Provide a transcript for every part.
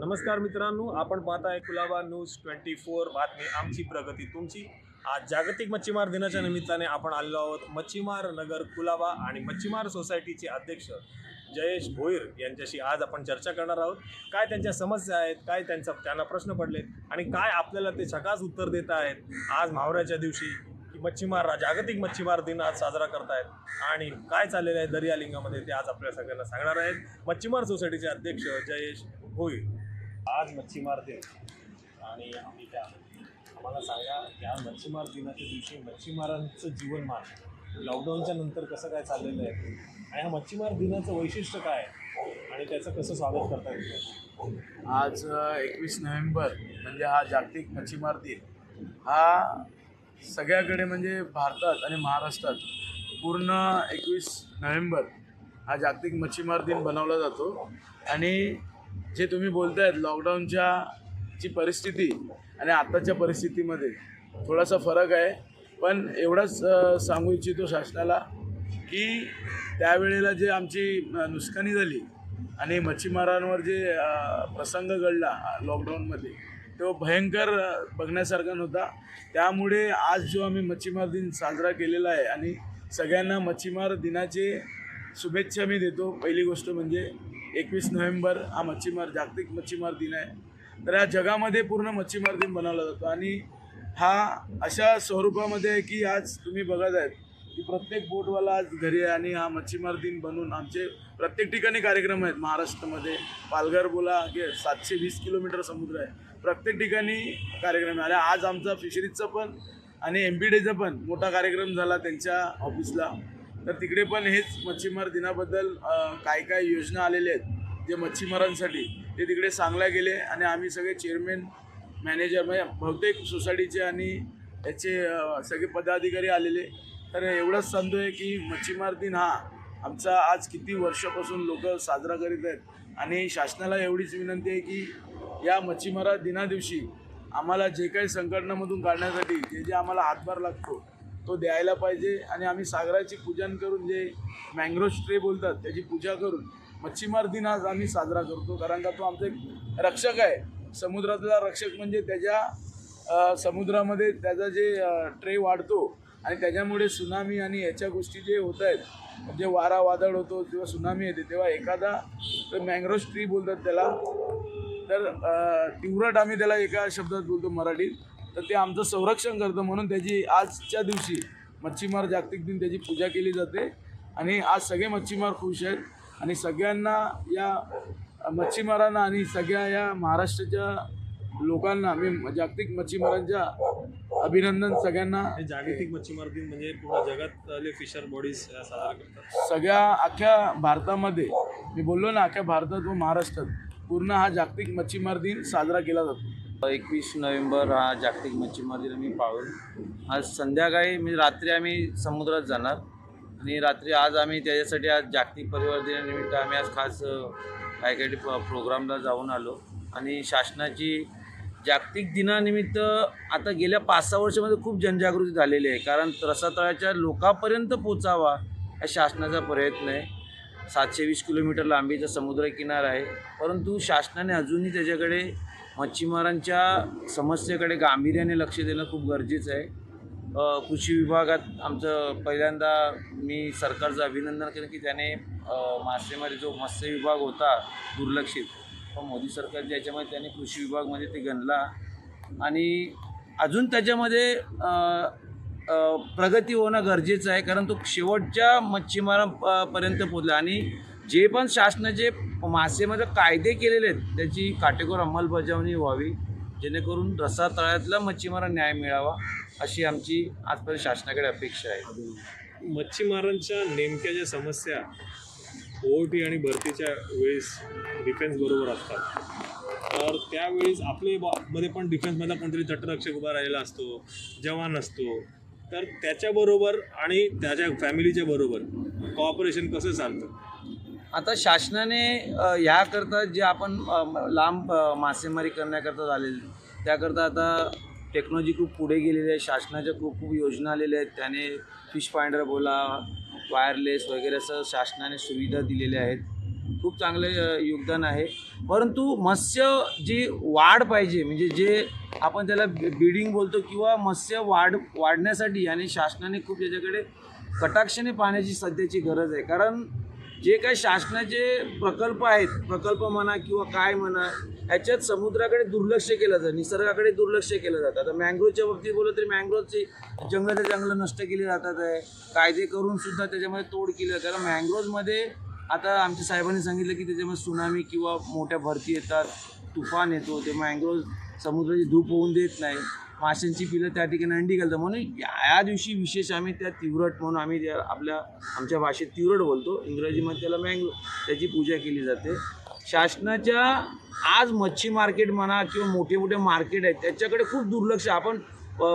नमस्कार मित्रांनो आपण पाहताय कुलाबा न्यूज ट्वेंटी फोर बातमी आमची प्रगती तुमची. आज जागतिक मच्छीमार दिनाच्या निमित्ताने आपण आलेलो आहोत मच्छीमार नगर कुलाबा आणि मच्छीमार सोसायटीचे अध्यक्ष जयेश भोईर यांच्याशी आज आपण चर्चा करणार आहोत. काय त्यांच्या समस्या आहेत काय त्यांचा त्यांना प्रश्न पडलेत आणि काय आपल्याला ते छकास उत्तर देत आहेत. आज म्हावऱ्याच्या दिवशी की मच्छीमार जागतिक मच्छीमार दिन आज साजरा करतायत आणि काय चाललेलं आहे दर्यालिंगामध्ये ते आज आपल्या सगळ्यांना सांगणार आहेत. मच्छीमार सोसायटीचे अध्यक्ष जयेश भोईर. आज मच्छीमार दिन. आणि आम्ही त्या आम्हाला सांगा या मच्छीमार दिनाच्या दिवशी मच्छीमारांचं जीवनमान लॉकडाऊनच्या नंतर कसं काय चाललेलं आहे? आणि ह्या मच्छीमार दिनाचं वैशिष्ट्य काय? आहे आणि त्याचं कसं स्वागत करता येईल? आज एकवीस नोव्हेंबर म्हणजे हा जागतिक मच्छीमार दिन हा सगळ्याकडे म्हणजे भारतात आणि महाराष्ट्रात पूर्ण एकवीस नोव्हेंबर हा जागतिक मच्छीमार दिन बनवला जातो. आणि जे तुम्ही बोलतायत लॉकडाऊनच्या ची परिस्थिती आणि आत्ताच्या परिस्थितीमध्ये थोडासा फरक आहे. पण एवढंच सांगू इच्छितो शासनाला की त्यावेळेला जे आमची नुकसानी झाली आणि मच्छीमारांवर जे प्रसंग घडला लॉकडाऊनमध्ये तो भयंकर बघण्यासारखा नव्हता. त्यामुळे आज जो आम्ही मच्छीमार दिन साजरा केलेला आहे आणि सगळ्यांना मच्छीमार दिनाचे शुभेच्छा मी देतो. पहिली गोष्ट म्हणजे एकवीस नोव्हेंबर हा मच्छीमार जागतिक मच्छीमार दिन आहे. तर या जगामध्ये पूर्ण मच्छीमार दिन बनवला जातो. आणि हा अशा स्वरूपामध्ये आहे की आज तुम्ही बघत आहेत की प्रत्येक बोटवाला आज घरी आहे आणि हा मच्छीमार दिन बनून आमचे प्रत्येक ठिकाणी कार्यक्रम आहेत. महाराष्ट्रामध्ये पालघर बोला की सातशे वीस किलोमीटर समुद्र आहे. प्रत्येक ठिकाणी कार्यक्रम आहे. आणि आज आमचा फिशरीजचा पण आणि एम पी डेचा पण मोठा कार्यक्रम झाला त्यांच्या ऑफिसला तर तिकडे पण हेच मच्छीमार दिनाबद्दल काय काय योजना आलेल्या आहेत जे मच्छीमारांसाठी ते तिकडे सांगल्या गेले आणि आम्ही सगळे चेअरमॅन मॅनेजर म्हणजे बहुतेक सोसायटीचे आणि याचे सगळे पदाधिकारी आलेले. तर एवढंच आहे की मच्छीमार दिन हा आमचा आज किती वर्षापासून लोक साजरा करीत आहेत. आणि शासनाला एवढीच विनंती आहे की या मच्छीमारा दिनादिवशी आम्हाला जे काही संघटनामधून काढण्यासाठी जे जे आम्हाला हातभार लागतो तो द्यायला पाहिजे आणि आम्ही सागराची पूजन करून जे मँग्रोव ट्रे बोलतात त्याची पूजा करून मच्छीमार दिन आज आम्ही साजरा करतो. कारण का तो आमचा एक रक्षक आहे. समुद्रातला रक्षक म्हणजे त्याच्या समुद्रामध्ये त्याचा जे ट्रे वाढतो आणि त्याच्यामुळे सुनामी आणि याच्या गोष्टी जे होत आहेत म्हणजे वारा वादळ होतो किंवा सुनामी येते तेव्हा एखादा मँग्रोव ट्री बोलतात त्याला. तर तिवरट आम्ही त्याला एका शब्दात बोलतो मराठीत. तर ते आमचं संरक्षण करतं म्हणून त्याची आजच्या दिवशी मच्छीमार जागतिक दिन त्याची पूजा केली जाते. आणि आज सगळे मच्छीमार खुश आहेत. आणि सगळ्यांना या मच्छीमारांना आणि सगळ्या या महाराष्ट्राच्या लोकांना मी जागतिक मच्छीमारांच्या अभिनंदन सगळ्यांना. जागतिक मच्छीमार दिन म्हणजे पूर्ण जगातले फिशर बॉडीज साजरा करतात. सगळ्या अख्ख्या भारतामध्ये मी बोललो ना अख्ख्या भारतात व महाराष्ट्रात पूर्ण हा जागतिक मच्छीमार दिन साजरा केला जातो. एकवीस नोव्हेंबर हा जागतिक मच्छीमार दिन आम्ही पाळून आज संध्याकाळी म्हणजे रात्री आम्ही समुद्रात जाणार. आणि रात्री आज आम्ही त्याच्यासाठी आज जागतिक परिवार दिनानिमित्त आम्ही आज खास काही काही प्रोग्रामला जाऊन आलो. आणि शासनाची जागतिक दिनानिमित्त आता गेल्या पाच सहा वर्षामध्ये खूप जनजागृती झालेली आहे. कारण रसातळाच्या लोकांपर्यंत पोचावा हा शासनाचा प्रयत्न आहे. सातशे वीस किलोमीटर लांबीचा समुद्रकिनारा आहे. परंतु शासनाने अजूनही त्याच्याकडे मच्छीमारांच्या समस्येकडे गांभीर्याने लक्ष देणं खूप गरजेचं आहे. कृषी विभागात आमचं पहिल्यांदा मी सरकारचं अभिनंदन केलं की त्याने मासेमारी जो मत्स्य विभाग होता दुर्लक्षित पण मोदी सरकारच्या याच्यामध्ये त्याने कृषी विभागमध्ये ते गणला. आणि अजून त्याच्यामध्ये प्रगती होणं गरजेचं आहे कारण तो शेवटच्या मच्छीमारांपर्यंत पोचला आणि जे पण शासनाचे मासेमध्ये कायदे केलेले आहेत त्याची काटेकोर अंमलबजावणी व्हावी जेणेकरून रसा तळ्यातला मच्छीमारांना न्याय मिळावा अशी आमची आजपर्यंत शासनाकडे अपेक्षा आहे. मच्छीमारांच्या नेमक्या ज्या समस्या ओटी आणि भरतीच्या वेळेस डिफेन्स बरोबर असतात तर त्यावेळेस आपले बा- मध्ये पण डिफेन्समधला कोणतरी तटरक्षक उभा राहिलेला असतो जवान असतो तर त्याच्याबरोबर आणि त्याच्या फॅमिलीच्या बरोबर कॉपरेशन कसं चालतं? आता शासनाने ह्याकरता जे आपण लांब मासेमारी करण्याकरता झालेली त्याकरता आता टेक्नॉलॉजी खूप पुढे गेलेली आहे. शासनाच्या खूप खूप योजना आलेल्या आहेत. त्याने फिश फाइंडर बोला वायरलेस वगैरे असं शासनाने सुविधा दिलेल्या आहेत. खूप चांगले योगदान आहे. परंतु मत्स्य जी वाढ पाहिजे म्हणजे जे आपण त्याला बिडिंग बोलतो किंवा मत्स्य वाढ वाढण्यासाठी आणि शासनाने खूप याच्याकडे कटाक्षाने पाहण्याची सध्याची गरज आहे. कारण जे काही शासनाचे प्रकल्प आहेत प्रकल्प म्हणा किंवा काय म्हणा ह्याच्यात समुद्राकडे दुर्लक्ष केलं जातं निसर्गाकडे दुर्लक्ष केलं जातं. आता मँग्रोवच्या बाबतीत बोललं तरी मँग्रोवची जंगलं जंगलं नष्ट केली जातात आहे. कायदे करून सुद्धा त्याच्यामध्ये तोड केली जाते. कारण मँग्रोवमध्ये आता आमच्या साहेबांनी सांगितलं की त्याच्यामध्ये सुनामी किंवा मोठ्या भरती येतात तुफान येतो. ते मँग्रोव समुद्राची धूप होऊन देत नाही. माशांची पिलं त्या ठिकाणी अंडी घालतं म्हणून या दिवशी विशेष आम्ही त्या तिवरट म्हणून आम्ही त्या आपल्या आमच्या भाषेत तिवरट बोलतो. इंग्रजीमध्ये त्याला मँग्रो त्याची पूजा केली जाते. शासनाच्या आज मच्छी मार्केट म्हणा किंवा मोठे मोठे मार्केट आहेत त्याच्याकडे खूप दुर्लक्ष आपण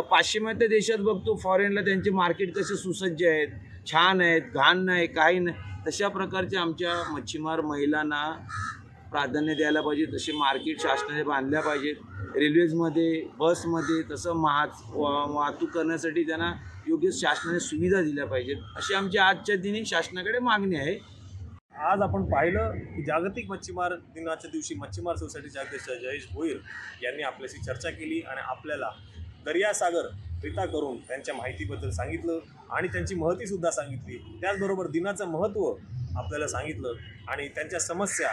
पाश्चिमात्य देशात बघतो फॉरेनला त्यांचे मार्केट कसे सुसज्ज आहेत छान आहेत घाण नाही काही नाही. तशा प्रकारच्या आमच्या मच्छीमार महिलांना प्राधान्य द्यायला पाहिजे. तसे मार्केट शासनाने बांधल्या पाहिजेत. रेल्वेजमध्ये बसमध्ये तसं महा वाहतूक करण्यासाठी त्यांना योग्य शासनाने सुविधा दिल्या पाहिजेत अशी आमची आजच्या दिनी शासनाकडे मागणी आहे. आज आपण पाहिलं की जागतिक मच्छीमार दिनाच्या दिवशी मच्छीमार सोसायटीचे अध्यक्ष जयेश भोईर यांनी आपल्याशी चर्चा केली आणि आपल्याला दर्यासागर रिता करून त्यांच्या माहितीबद्दल सांगितलं आणि त्यांची महतीसुद्धा सांगितली. त्याचबरोबर दिनाचं महत्त्व आपल्याला सांगितलं आणि त्यांच्या समस्या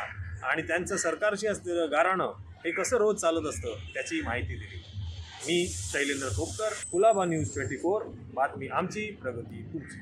आणि त्यांचं सरकारशी असलेलं गाराणं हे कसं रोज चालत असतं त्याची माहिती दिली. मी Shailendra Khopkar Colaba news twenty four बातमी आमची प्रगती तुमची.